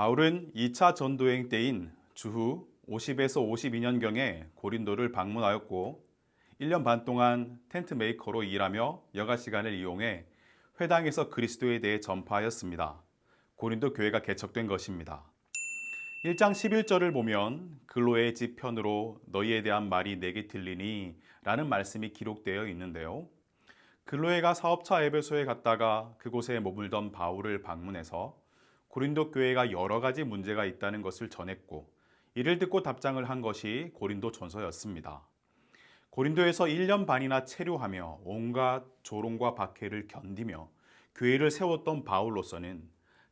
바울은 2차 전도행 때인 주후 50에서 52년경에 고린도를 방문하였고 1년 반 동안 텐트 메이커로 일하며 여가 시간을 이용해 회당에서 그리스도에 대해 전파하였습니다. 고린도 교회가 개척된 것입니다. 1장 11절을 보면 근로의 집 편으로 너희에 대한 말이 내게 들리니 라는 말씀이 기록되어 있는데요. 근로회가 사업차 에베소에 갔다가 그곳에 머물던 바울을 방문해서 고린도 교회가 여러 가지 문제가 있다는 것을 전했고 이를 듣고 답장을 한 것이 고린도 전서였습니다. 고린도에서 1년 반이나 체류하며 온갖 조롱과 박해를 견디며 교회를 세웠던 바울로서는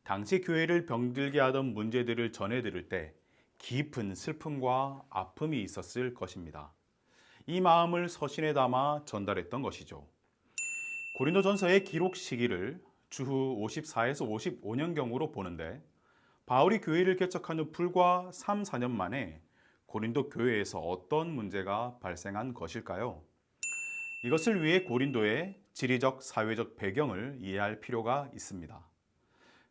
당시 교회를 병들게 하던 문제들을 전해 들을 때 깊은 슬픔과 아픔이 있었을 것입니다. 이 마음을 서신에 담아 전달했던 것이죠. 고린도전서의 기록 시기를 주후 54에서 55년경으로 보는데 바울이 교회를 개척한 후 불과 3, 4년 만에 고린도 교회에서 어떤 문제가 발생한 것일까요? 이것을 위해 고린도의 지리적, 사회적 배경을 이해할 필요가 있습니다.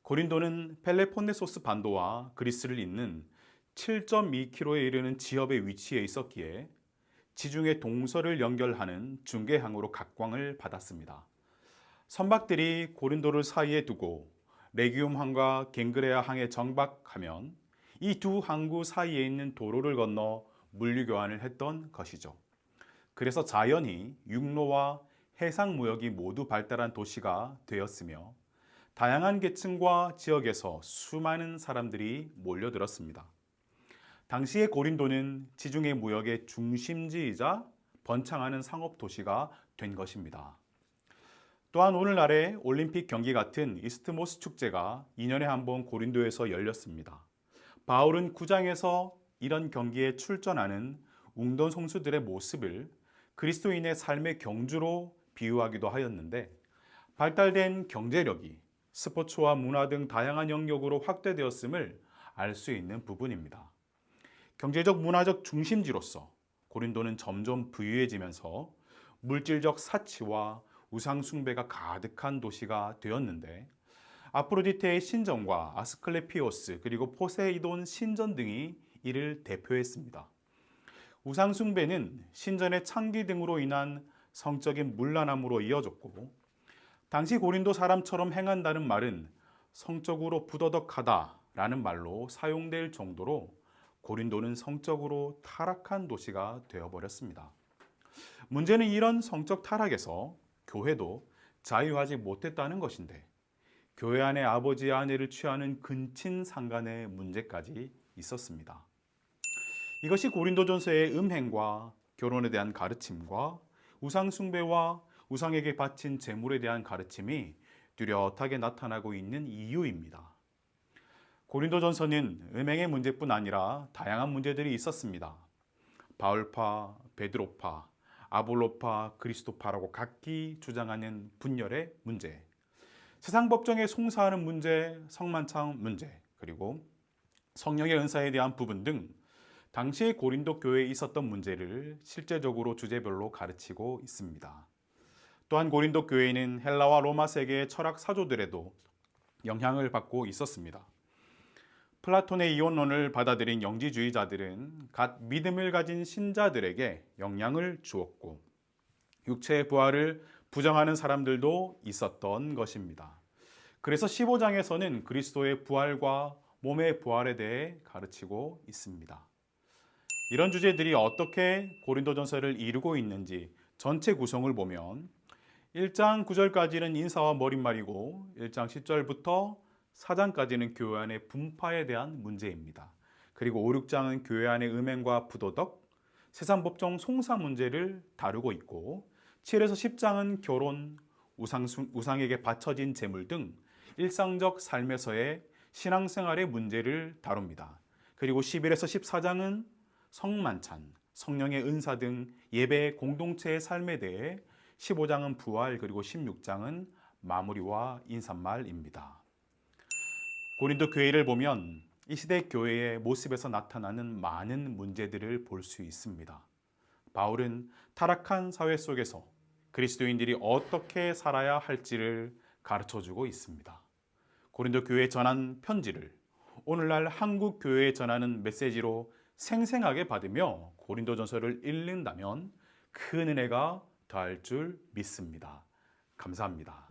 고린도는 펠레폰네소스 반도와 그리스를 잇는 7.2km에 이르는 지역에 위치해 있었기에 지중해 동서를 연결하는 중개항으로 각광을 받았습니다. 선박들이 고린도를 사이에 두고 레기움 항과 갱그레아 항에 정박하면 이 두 항구 사이에 있는 도로를 건너 물류 교환을 했던 것이죠. 그래서 자연히 육로와 해상 무역이 모두 발달한 도시가 되었으며 다양한 계층과 지역에서 수많은 사람들이 몰려들었습니다. 당시의 고린도는 지중해 무역의 중심지이자 번창하는 상업 도시가 된 것입니다. 또한 오늘날의 올림픽 경기 같은 이스트모스 축제가 2년에 한 번 고린도에서 열렸습니다. 바울은 구장에서 이런 경기에 출전하는 웅던 송수들의 모습을 그리스도인의 삶의 경주로 비유하기도 하였는데 발달된 경제력이 스포츠와 문화 등 다양한 영역으로 확대되었음을 알 수 있는 부분입니다. 경제적 문화적 중심지로서 고린도는 점점 부유해지면서 물질적 사치와 우상 숭배가 가득한 도시가 되었는데 아프로디테의 신전과 아스클레피오스 그리고 포세이돈 신전 등이 이를 대표했습니다. 우상 숭배는 신전의 창기 등으로 인한 성적인 문란함으로 이어졌고 당시 고린도 사람처럼 행한다는 말은 성적으로 부더덕하다라는 말로 사용될 정도로 고린도는 성적으로 타락한 도시가 되어버렸습니다. 문제는 이런 성적 타락에서 교회도 자유하지 못했다는 것인데 교회 안에 아버지 아내를 취하는 근친 상간의 문제까지 있었습니다. 이것이 고린도전서의 음행과 결혼에 대한 가르침과 우상 숭배와 우상에게 바친 재물에 대한 가르침이 뚜렷하게 나타나고 있는 이유입니다. 고린도전서는 음행의 문제뿐 아니라 다양한 문제들이 있었습니다. 바울파, 베드로파, 아볼로파, 그리스도파라고 각기 주장하는 분열의 문제, 세상 법정에 송사하는 문제, 성만창 문제, 그리고 성령의 은사에 대한 부분 등 당시 고린도 교회에 있었던 문제를 실제적으로 주제별로 가르치고 있습니다. 또한 고린도 교회는 헬라와 로마 세계의 철학 사조들에도 영향을 받고 있었습니다. 플라톤의 이혼론을 받아들인 영지주의자들은 갓 믿음을 가진 신자들에게 영향을 주었고 육체의 부활을 부정하는 사람들도 있었던 것입니다. 그래서 15장에서는 그리스도의 부활과 몸의 부활에 대해 가르치고 있습니다. 이런 주제들이 어떻게 고린도전서를 이루고 있는지 전체 구성을 보면 1장 9절까지는 인사와 머릿말이고 1장 10절부터 4장까지는 교회 안의 분파에 대한 문제입니다. 그리고 5, 6장은 교회 안의 음행과 부도덕, 세상 법정 송사 문제를 다루고 있고 7에서 10장은 결혼, 우상, 우상에게 바쳐진 재물 등 일상적 삶에서의 신앙생활의 문제를 다룹니다. 그리고 11에서 14장은 성만찬, 성령의 은사 등 예배 공동체의 삶에 대해 15장은 부활 그리고 16장은 마무리와 인사말입니다. 고린도 교회를 보면 이 시대 교회의 모습에서 나타나는 많은 문제들을 볼 수 있습니다. 바울은 타락한 사회 속에서 그리스도인들이 어떻게 살아야 할지를 가르쳐 주고 있습니다. 고린도 교회에 전한 편지를 오늘날 한국 교회에 전하는 메시지로 생생하게 받으며 고린도전서를 읽는다면 큰 은혜가 더할 줄 믿습니다. 감사합니다.